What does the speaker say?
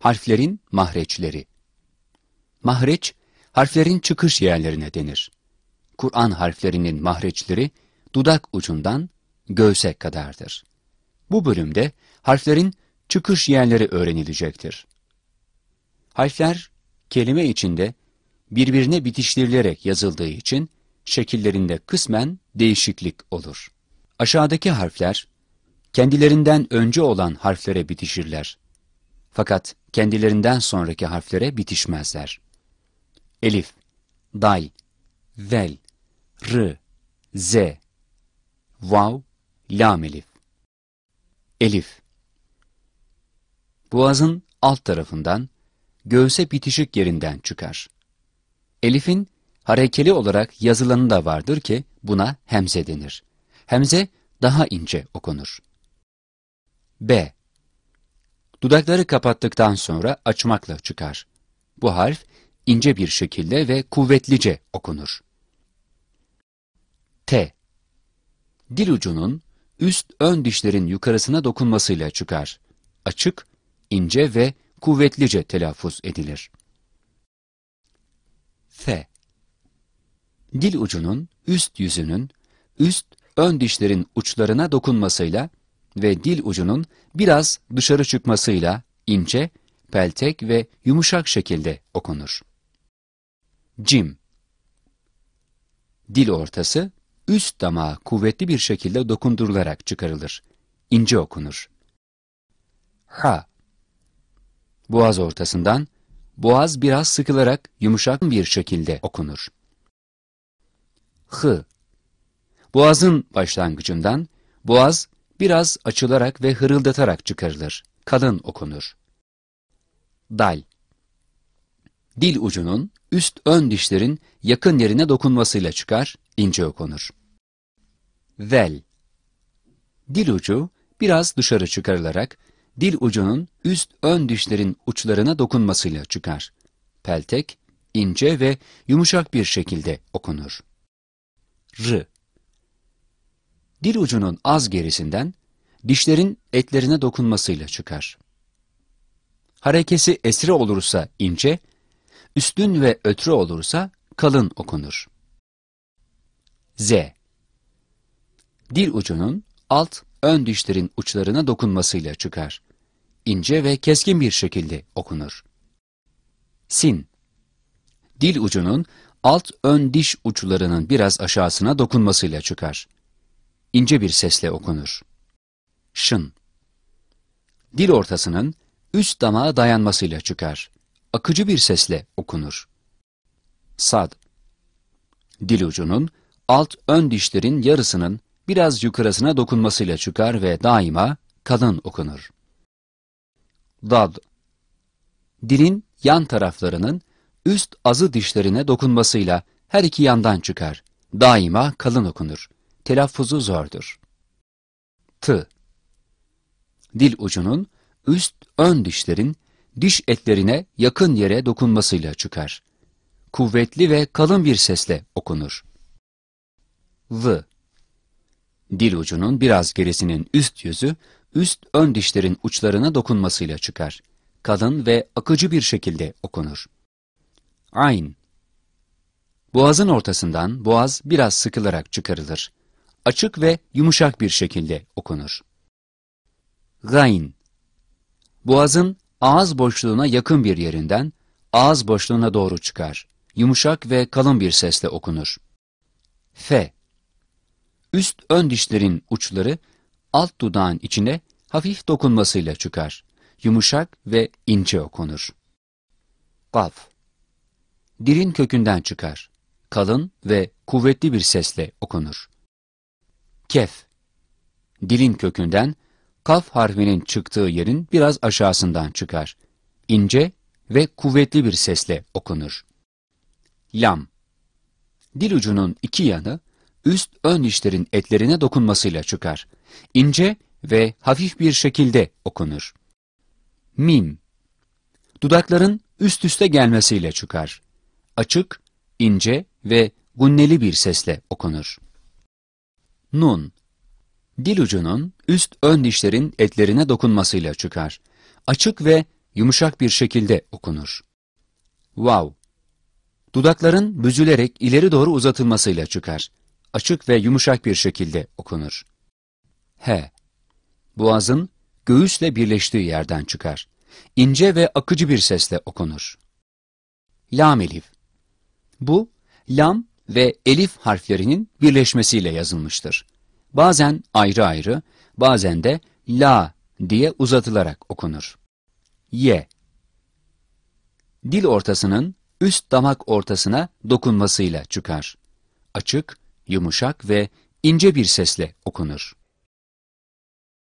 Harflerin mahreçleri. Mahreç, harflerin çıkış yerlerine denir. Kur'an harflerinin mahreçleri dudak ucundan göğse kadardır. Bu bölümde harflerin çıkış yerleri öğrenilecektir. Harfler kelime içinde birbirine bitiştirilerek yazıldığı için şekillerinde kısmen değişiklik olur. Aşağıdaki harfler kendilerinden önce olan harflere bitişirler. Fakat kendilerinden sonraki harflere bitişmezler. Elif, Dal, Vel, R, Z, Vav, Lam elif. Elif Boğazın alt tarafından, göğse bitişik yerinden çıkar. Elif'in harekeli olarak yazılanı da vardır ki buna hemze denir. Hemze daha ince okunur. B. Dudakları kapattıktan sonra açmakla çıkar. Bu harf ince bir şekilde ve kuvvetlice okunur. T. Dil ucunun üst ön dişlerin yukarısına dokunmasıyla çıkar. Açık, ince ve kuvvetlice telaffuz edilir. F. Dil ucunun üst yüzünün üst ön dişlerin uçlarına dokunmasıyla ve dil ucunun biraz dışarı çıkmasıyla ince, peltek ve yumuşak şekilde okunur. Cim Dil ortası üst damağa kuvvetli bir şekilde dokundurularak çıkarılır. İnce okunur. Ha Boğaz ortasından, boğaz biraz sıkılarak yumuşak bir şekilde okunur. Hı Boğazın başlangıcından, boğaz biraz açılarak ve hırıldatarak çıkarılır. Kalın okunur. Dal Dil ucunun üst ön dişlerin yakın yerine dokunmasıyla çıkar, ince okunur. Vel Dil ucu biraz dışarı çıkarılarak dil ucunun üst ön dişlerin uçlarına dokunmasıyla çıkar. Peltek, ince ve yumuşak bir şekilde okunur. R Dil ucunun az gerisinden dişlerin etlerine dokunmasıyla çıkar. Harekesi esre olursa ince, üstün ve ötrü olursa kalın okunur. Z Dil ucunun alt ön dişlerin uçlarına dokunmasıyla çıkar. İnce ve keskin bir şekilde okunur. Sin Dil ucunun alt ön diş uçlarının biraz aşağısına dokunmasıyla çıkar. İnce bir sesle okunur. Şın Dil ortasının üst damağa dayanmasıyla çıkar. Akıcı bir sesle okunur. Sad Dil ucunun alt ön dişlerin yarısının biraz yukarısına dokunmasıyla çıkar ve daima kalın okunur. Dad Dilin yan taraflarının üst azı dişlerine dokunmasıyla her iki yandan çıkar. Daima kalın okunur. Telaffuzu zordur. T Dil ucunun üst ön dişlerin diş etlerine yakın yere dokunmasıyla çıkar. Kuvvetli ve kalın bir sesle okunur. V Dil ucunun biraz gerisinin üst yüzü, üst ön dişlerin uçlarına dokunmasıyla çıkar. Kalın ve akıcı bir şekilde okunur. Ayn Boğazın ortasından boğaz biraz sıkılarak çıkarılır. Açık ve yumuşak bir şekilde okunur. Gayn Boğazın ağız boşluğuna yakın bir yerinden ağız boşluğuna doğru çıkar. Yumuşak ve kalın bir sesle okunur. F Üst ön dişlerin uçları alt dudağın içine hafif dokunmasıyla çıkar. Yumuşak ve ince okunur. Gaf Dilin kökünden çıkar. Kalın ve kuvvetli bir sesle okunur. Kef Dilin kökünden kaf harfinin çıktığı yerin biraz aşağısından çıkar. İnce ve kuvvetli bir sesle okunur. Lam Dil ucunun iki yanı üst ön dişlerin etlerine dokunmasıyla çıkar. İnce ve hafif bir şekilde okunur. Mim Dudakların üst üste gelmesiyle çıkar. Açık, ince ve gunneli bir sesle okunur. Nun Dil ucunun üst ön dişlerin etlerine dokunmasıyla çıkar. Açık ve yumuşak bir şekilde okunur. Vav. Dudakların büzülerek ileri doğru uzatılmasıyla çıkar. Açık ve yumuşak bir şekilde okunur. H. Boğazın göğüsle birleştiği yerden çıkar. İnce ve akıcı bir sesle okunur. Lam elif. Bu, lam ve elif harflerinin birleşmesiyle yazılmıştır. Bazen ayrı ayrı, bazen de la diye uzatılarak okunur. Y. Dil ortasının üst damak ortasına dokunmasıyla çıkar. Açık, yumuşak ve ince bir sesle okunur.